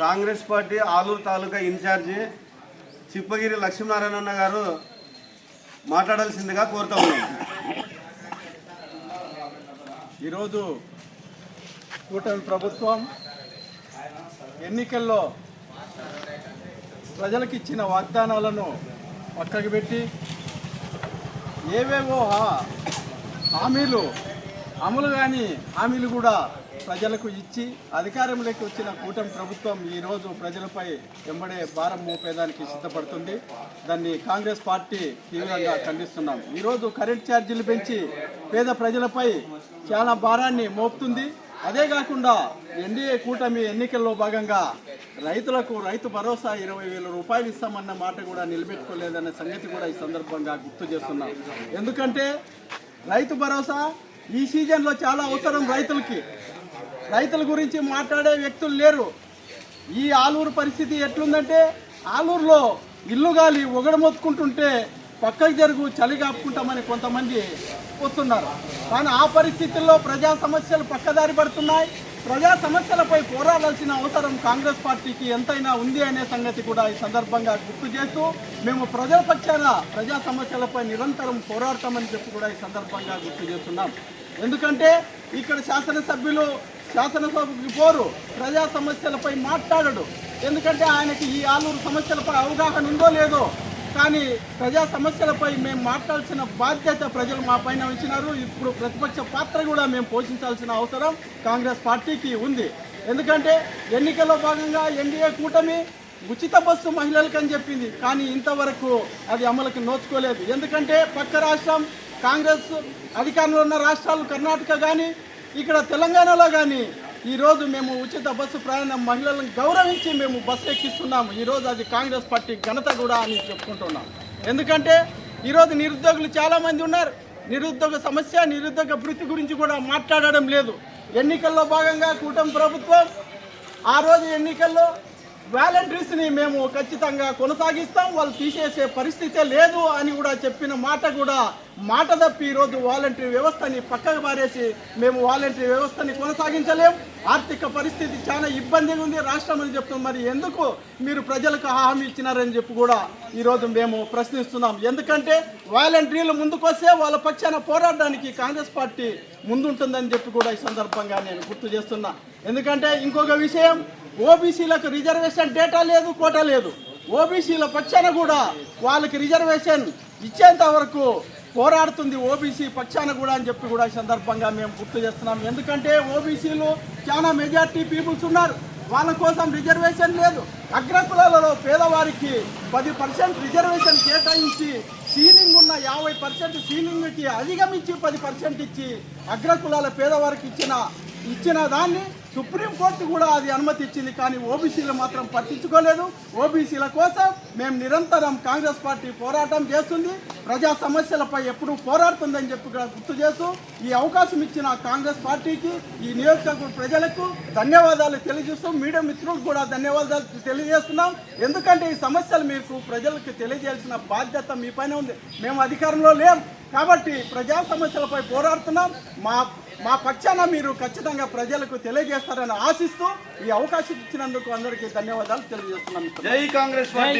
Congress party Aluru taluka in charge Chippagiri Lakshminarayana garu మాట్లాడాల్సిందిగా కోరుతా ఉన్నాం. ఈరోజు కూటమి ప్రభుత్వం ఎన్నికల్లో ప్రజలకు ఇచ్చిన వాగ్దానాలను పక్కకు పెట్టి ఏవేవో హామీలు అమలు కాని హామీలు కూడా ప్రజలకు ఇచ్చి అధికారంలోకి వచ్చిన కూటమి ప్రభుత్వం ఈరోజు ప్రజలపై వెంబడే భారం మోపేదానికి సిద్ధపడుతుంది. దాన్ని కాంగ్రెస్ పార్టీ తీవ్రంగా ఖండిస్తున్నాం. ఈరోజు కరెంట్ ఛార్జీలు పెంచి పేద ప్రజలపై చాలా భారాన్ని మోపుతుంది. అదే కాకుండా ఎన్డీఏ కూటమి ఎన్నికల్లో భాగంగా రైతులకు రైతు భరోసా ఇరవై వేల రూపాయలు ఇస్తామన్న మాట కూడా నిలబెట్టుకోలేదనే సంగతి కూడా ఈ సందర్భంగా గుర్తు చేస్తున్నాం. ఎందుకంటే రైతు భరోసా ఈ సీజన్లో చాలా అవసరం రైతులకి. రైతుల గురించి మాట్లాడే వ్యక్తులు లేరు. ఈ ఆలూరు పరిస్థితి ఎట్లుందంటే ఆలూరులో ఇల్లు గాలి ఒగడమొత్తుకుంటుంటే పక్కకు జరుగు చలి కాపుకుంటామని కొంతమంది వస్తున్నారు. కానీ ఆ పరిస్థితుల్లో ప్రజా సమస్యలు పక్కదారి పడుతున్నాయి. ప్రజా సమస్యలపై పోరాడాల్సిన అవసరం కాంగ్రెస్ పార్టీకి ఎంతైనా ఉంది అనే సంగతి కూడా ఈ సందర్భంగా గుర్తు చేస్తూ మేము ప్రజల పక్షాన ప్రజా సమస్యలపై నిరంతరం పోరాడతామని చెప్పి కూడా ఈ సందర్భంగా గుర్తు చేస్తున్నాం. ఎందుకంటే ఇక్కడ శాసనసభ్యులు శాసనసభకు పోరు. ప్రజా సమస్యలపై మాట్లాడడు. ఎందుకంటే ఆయనకి ఈ ఆలూరు సమస్యలపై అవగాహన ఉందో లేదో. కానీ ప్రజా సమస్యలపై మేము మాట్లాడాల్సిన బాధ్యత ప్రజలు మా పైన ఉంచినారు. ఇప్పుడు ప్రతిపక్ష పాత్ర కూడా మేము పోషించాల్సిన అవసరం కాంగ్రెస్ పార్టీకి ఉంది. ఎందుకంటే ఎన్నికల్లో భాగంగా ఎన్డీఏ కూటమి ఉచిత బస్సు మహిళలకు అని చెప్పింది. కానీ ఇంతవరకు అది అమలుకి నోచుకోలేదు. ఎందుకంటే పక్క రాష్ట్రం కాంగ్రెస్ అధికారంలో ఉన్న రాష్ట్రాలు కర్ణాటక కానీ ఇక్కడ తెలంగాణలో కానీ ఈరోజు మేము ఉచిత బస్సు ప్రయాణం మహిళలను గౌరవించి మేము బస్సు ఎక్కిస్తున్నాము. ఈరోజు అది కాంగ్రెస్ పార్టీ ఘనత కూడా అని చెప్పుకుంటున్నాం. ఎందుకంటే ఈరోజు నిరుద్యోగులు చాలామంది ఉన్నారు. నిరుద్యోగ సమస్య నిరుద్యోగ వృత్తి గురించి కూడా మాట్లాడడం లేదు. ఎన్నికల్లో భాగంగా కూటమి ప్రభుత్వం ఆ రోజు ఎన్నికల్లో వాలంటీర్స్ని మేము ఖచ్చితంగా కొనసాగిస్తాం. వాళ్ళు తీసేసే పరిస్థితే లేదు అని కూడా చెప్పిన మాట కూడా మాట తప్పి ఈరోజు వాలంటీర్ వ్యవస్థని పక్కకు పారేసి మేము వాలంటీర్ వ్యవస్థని కొనసాగించలేం. ఆర్థిక పరిస్థితి చాలా ఇబ్బందిగా ఉంది. రాష్ట్రం అని మరి ఎందుకు మీరు ప్రజలకు హామీ ఇచ్చినారని చెప్పి కూడా ఈరోజు మేము ప్రశ్నిస్తున్నాం. ఎందుకంటే వాలంటీర్లు ముందుకొస్తే వాళ్ళ పక్షాన పోరాడడానికి కాంగ్రెస్ పార్టీ ముందుంటుందని చెప్పి కూడా ఈ సందర్భంగా నేను గుర్తు చేస్తున్నా. ఎందుకంటే ఇంకొక విషయం ఓబీసీలకు రిజర్వేషన్ డేటా లేదు కోటా లేదు. ఓబీసీల పక్షాన కూడా వాళ్ళకి రిజర్వేషన్ ఇచ్చేంత వరకు పోరాడుతుంది ఓబీసీ పక్షాన కూడా అని చెప్పి కూడా ఈ సందర్భంగా మేము గుర్తు చేస్తున్నాం. ఎందుకంటే ఓబీసీలు చాలా మెజార్టీ పీపుల్స్ ఉన్నారు. వాళ్ళ కోసం రిజర్వేషన్ లేదు. అగ్రకులాలలో పేదవారికి పది పర్సెంట్ రిజర్వేషన్ కేటాయించి సీలింగ్ ఉన్న యాభై పర్సెంట్ సీలింగ్కి అధిగమించి పది పర్సెంట్ ఇచ్చి అగ్రకులాల పేదవారికి ఇచ్చిన ఇచ్చిన దాన్ని సుప్రీంకోర్టు కూడా అది అనుమతి ఇచ్చింది. కానీ ఓబీసీలు మాత్రం పట్టించుకోలేదు. ఓబీసీల కోసం మేము నిరంతరం కాంగ్రెస్ పార్టీ పోరాటం చేస్తుంది. ప్రజా సమస్యలపై ఎప్పుడూ పోరాడుతుందని చెప్పి గుర్తు చేస్తూ ఈ అవకాశం ఇచ్చిన కాంగ్రెస్ పార్టీకి ఈ నియోజకవర్గ ప్రజలకు ధన్యవాదాలు తెలియజేస్తూ మీడియా మిత్రులకు కూడా ధన్యవాదాలు తెలియజేస్తున్నాం. ఎందుకంటే ఈ సమస్యలు మీకు ప్రజలకు తెలియజేయాల్సిన బాధ్యత మీ పైన ఉంది. మేము అధికారంలో లేం. కాబట్టి ప్రజా సమస్యలపై పోరాడుతున్నాం. మా మా పక్షాన మీరు ఖచ్చితంగా ప్రజలకు తెలియజేస్తారని ఆశిస్తూ ఈ అవకాశం ఇచ్చినందుకు అందరికీ ధన్యవాదాలు తెలియజేస్తున్నాం. జై కాంగ్రెస్ పార్టీ.